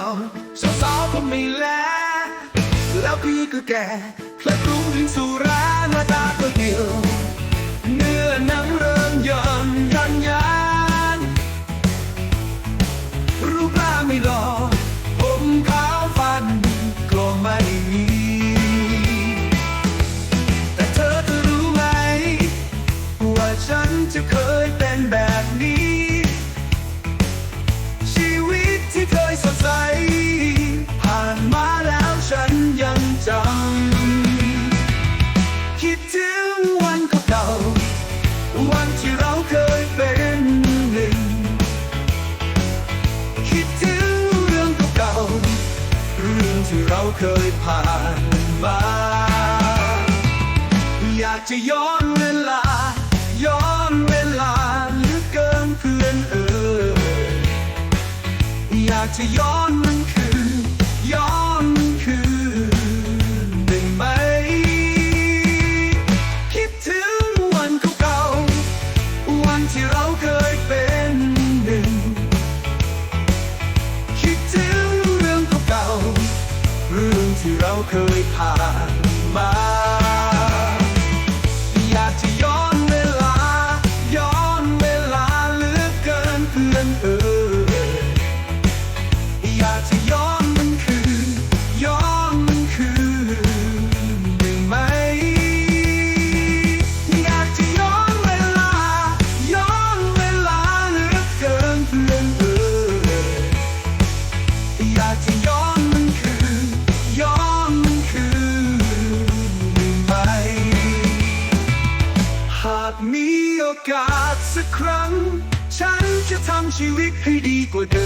าสาวๆก็ไม่แลแล้วพี่ก็แก่พลัดรุ่งถึงสุราหน้าตาก็เหี่ยว วันที่เราเคยเป็นหนึ่ง คิดถึงเรื่องเก่าๆเรื่องที่เราเคยผ่านมา อยากจะย้อนเวลา ย้อนเวลาเหลือเกินเพื่อนเอ่ยอยากจะย้อนมันคืนย้อน เคยผ่านมา อยากจะย้อนเวลา ย้อนเวลาเหลือเกินเพื่อนเอ่ยอยากจะย้อนมันคืน ย้อนมันคืนได้ไหม อยากจะย้อนเวลา ย้อนเวลาเหลือเกินเพื่อนเอ่ยอยากจะย้อน โอกาสสักครั้ง ฉันจะทำชีวิตให้ดีกว่าเดิม